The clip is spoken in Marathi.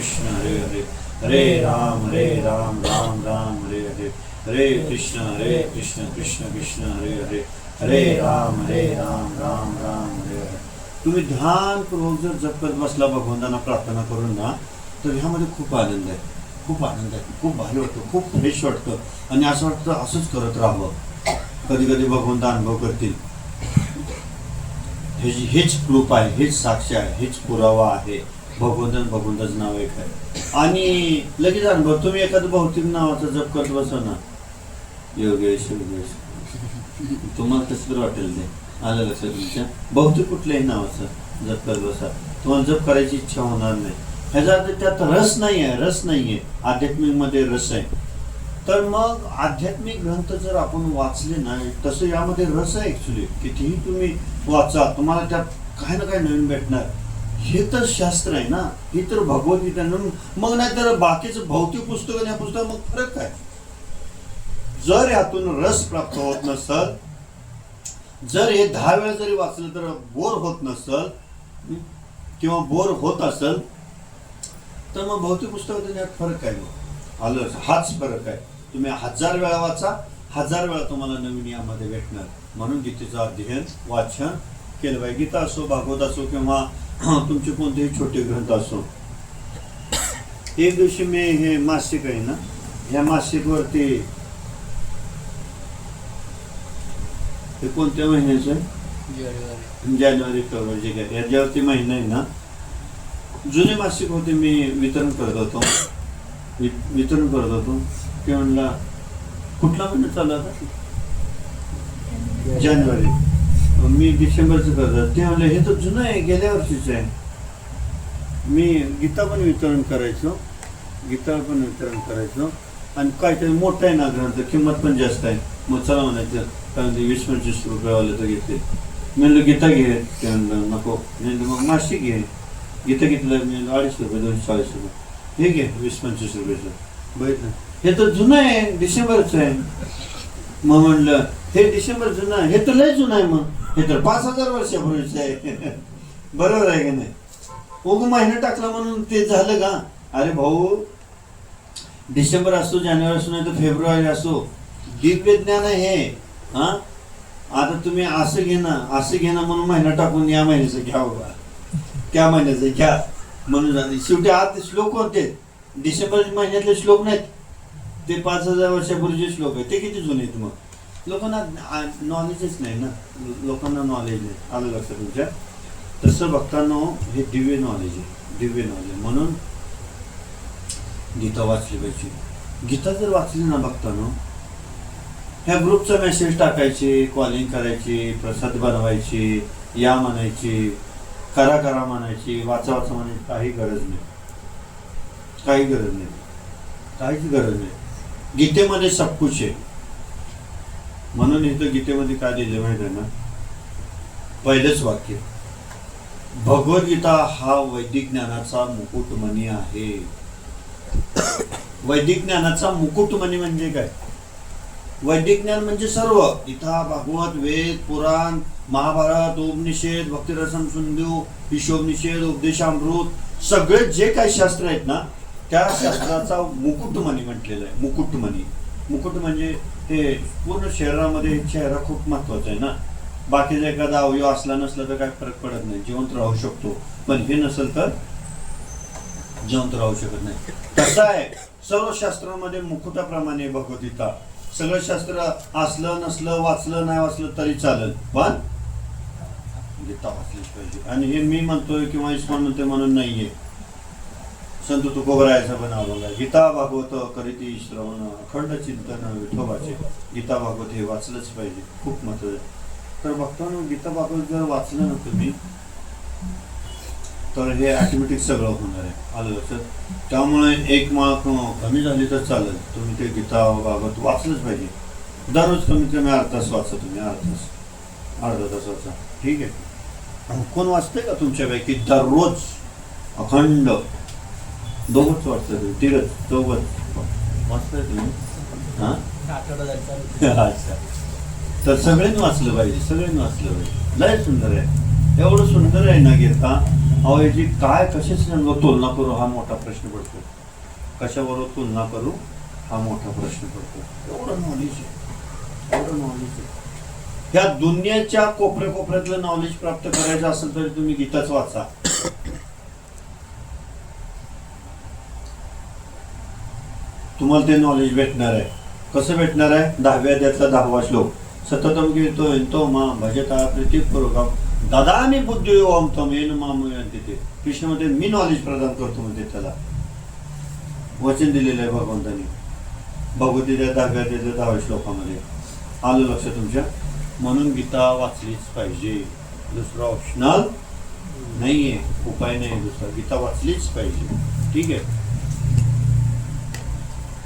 कृष्ण हरे हरे हरे राम हरे राम राम राम हरे हरे हरे कृष्ण हरे कृष्ण कृष्ण कृष्ण हरे हरे हरे राम हरे राम राम राम हरे हरे तुम्ही ध्यानपूर्वक जर जप करत बसला भगवंतांना प्रार्थना करून ना तर ह्यामध्ये खूप आनंद आहे. खूप आनंद आहे. खूप भारी वाटतं. खूप फ्रेश वाटतं. आणि असं वाटतं असंच करत राहावं. कधी कधी भगवंत अनुभव करतील. हे हेच प्रूफ आहे हेच साक्ष आहे हेच पुरावा आहे. भगवंत भगवंताचं नाव एक आहे. आणि लगेच अनुभव तुम्ही एखादं भौतिक नावाचा जप करत बसा ना. योगेश योगेश. तुम्हाला कसं तर वाटेल ते. आलं लक्षात तुमच्या? भौतिक कुठल्याही नावाचं जप करत बसा. तुम्हाला जप करायची इच्छा होणार नाही. ह्याचा अर्थ त्यात रस नाही आहे रस नाही आहे आध्यात्मिकमध्ये रस आहे. तर मग आध्यात्मिक ग्रंथ जर आपण वाचले ना तसं यामध्ये रस आहे ऍक्च्युली कितीही तुम्ही वाचा तुम्हाला त्यात काही ना काही नवीन भेटणार. हे तर शास्त्र आहे ना. हे तर भगवद्गीता मग नाही तर बाकीचं भौतिक पुस्तक आणि या पुस्तक मग फरक काय? जर यातून रस प्राप्त होत नसल जर हे दहा वेळा जरी वाचलं तर बोर होत नसल किंवा बोर होत असल तर मग भौतिक पुस्तक यात फरक आहे मग? आलं हाच फरक आहे. तुम्ही हजार वेळा वाचा हजार वेळा तुम्हाला नवीन यामध्ये भेटणार. म्हणून गीतेचं अध्ययन वाचन केलं पाहिजे. गीता असो भागवत असो किंवा तुमचे कोणतेही छोटे ग्रंथ असो. एक दिवशी मी हे मासिक आहे ना ह्या मासिकवरती हे कोणत्या महिन्याचं आहे? जानेवारी. फेब्रुवारी जे काय याच्यावरती महिना आहे ना. जुने मासिक होते मी वितरण करत होतो. वितरण करत होतो. ते म्हणला कुठला महिना चालू आता? जानेवारी. मी डिसेंबरचं करतो ते म्हणले हे तर जुनं आहे गेल्या वर्षीचं आहे. मी गीता पण वितरण करायचो. गीता पण वितरण करायचो. आणि काय काहीतरी मोठं आहे ना ग्रंथ किंमत पण जास्त आहे. मग चला म्हणायचं कारण ते वीस पंचवीस रुपयावाले तर घेते म्हणलं गीता घे. ते म्हणलं नको. म्हणजे म्हणलं मग मासिक घे. गीता घेतलं मी अडीच रुपये दोनशे चाळीस रुपये. हे घे वीस पंचवीस रुपयाचं. बघितलं हे तर जुनं आहे डिसेंबरचं आहे. मग म्हणलं हे डिसेंबर जुनं आहे हे तर लय जुनं आहे मग. हे तर पाच हजार वर्षापूर्वीचं आहे. बरोबर आहे की नाही? ओग महिना टाकला म्हणून ते झालं का? अरे भाऊ डिसेंबर असो जानेवारी असो नाही तर फेब्रुवारी असो दिव्य ज्ञान आहे. हे? हा आता तुम्ही असं घेणं असं घेणं म्हणून महिना टाकून या महिन्याचं घ्या बाबा त्या महिन्याचं घ्या. म्हणून झालं शेवटी आत श्लोक कोणते डिसेंबर महिन्यातले श्लोक नाहीत. ते पाच हजार वर्षापूर्वीचे श्लोक आहे ते किती जुने आहेत मग? लोकांना नॉलेजच नाही ना. लोकांना नॉलेज नाही. आलं लक्षात तुमच्या? तसं बघताना हे दिव्य नॉलेज आहे. दिव्य नॉलेज म्हणून गीता वाचली पाहिजे. गीता जर वाचली ना बघताना ह्या ग्रुपचा मेसेज टाकायचे कॉलिंग करायची प्रसाद बनवायची या म्हणायची करा करा म्हणायची वाचा वाचा म्हणायची काही गरज नाही. काही गरज नाही. काहीच गरज नाही. गीतेमध्ये सबकुच आहे. म्हणून इथं गीतेमध्ये काय दिलं माहिती आहे ना? पहिलंच वाक्य. भगवद्गीता हा वैदिक ज्ञानाचा मुकुटमणी आहे. वैदिक ज्ञानाचा मुकुटमणी म्हणजे काय? वैदिक ज्ञान म्हणजे सर्व. गीता भागवत वेद पुराण महाभारत उपनिषेद भक्तिरसम सिंधू हिशोबनिषेध उपदेशामृत सगळे जे काही शास्त्र आहेत ना त्या शास्त्राचा मुकुटमणी म्हटलेला आहे. मुकुटमणी. मुकुट म्हणजे ते पूर्ण शरीरामध्ये चेहरा खूप महत्त्वाचा आहे ना. बाकीचा एखादा अवयव असला नसला तर काय फरक पडत नाही. जिवंत राहू शकतो. पण हे नसेल तर जिवंत राहू शकत नाही. कसं आहे? सर्व शास्त्रामध्ये मुकुटाप्रमाणे भगवद्गीता. सगळं शास्त्र असलं नसलं वाचलं नाही वाचलं तरी चालेल. पण गीता वाचलीच पाहिजे. आणि हे मी म्हणतोय किंवा इस्मान म्हणतोय म्हणून नाहीये. संत तुकोबरायाचा पण गीता भागवत करीती श्रवण अखंड चिंतन विठोबाचे. गीता भागवत हे वाचलंच पाहिजे खूप महत्वाचं आहे. तर बघतो गीता भागवत जर वाचलं ना तुम्ही तर हे ऑटोमॅटिक सगळं होणार आहे. आलं लक्षात? त्यामुळे एक माळ कमी झाली तर चालेल. तुम्ही ते गीता भागवत वाचलंच पाहिजे. दररोज कमीत कमी अर्धा तास वाचा तुम्ही अर्धा तास. अर्धा तास वाचा. ठीक आहे? कोण वाचते का तुमच्यापैकी? दररोज. अखंड. दोघंच तुम्ही तिघच चौघच. वाचताय तुम्ही हां? अच्छा. तर सगळ्यांनी वाचलं पाहिजे सगळ्यांनी वाचलं पाहिजे. लय सुंदर आहे. एवढं सुंदर आहे ना गीता. अहो याची काय कशी सांगू तुलना करू हा मोठा प्रश्न पडतो. कशाबरोबर तुलना करू हा मोठा प्रश्न पडतो. एवढं नॉलेज आहे. एवढं नॉलेज आहे. ह्या दुनियाच्या कोपऱ्या कोपऱ्यातलं नॉलेज प्राप्त करायचं असेल तर तुम्ही गीताच वाचा. तुम्हाला ते नॉलेज भेटणार आहे. कसं भेटणार आहे? दहाव्या अध्यायातला दहावा श्लोक. सततम कीर्तो येतो मा भजता प्रतीक पूर्वक दादा मी बुद्धी ओम तम येन माम तिथे कृष्ण मी नॉलेज प्रदान करतो म्हणजे त्याला. वचन दिलेलं आहे भगवंतानी. भगवतीच्या दहाव्या अध्यायाच्या दहाव्या श्लोकामध्ये. आलं लक्ष तुमच्या? म्हणून गीता वाचलीच पाहिजे. दुसरा ऑप्शनल नाही आहे उपाय नाही दुसरा. गीता वाचलीच पाहिजे. ठीक आहे?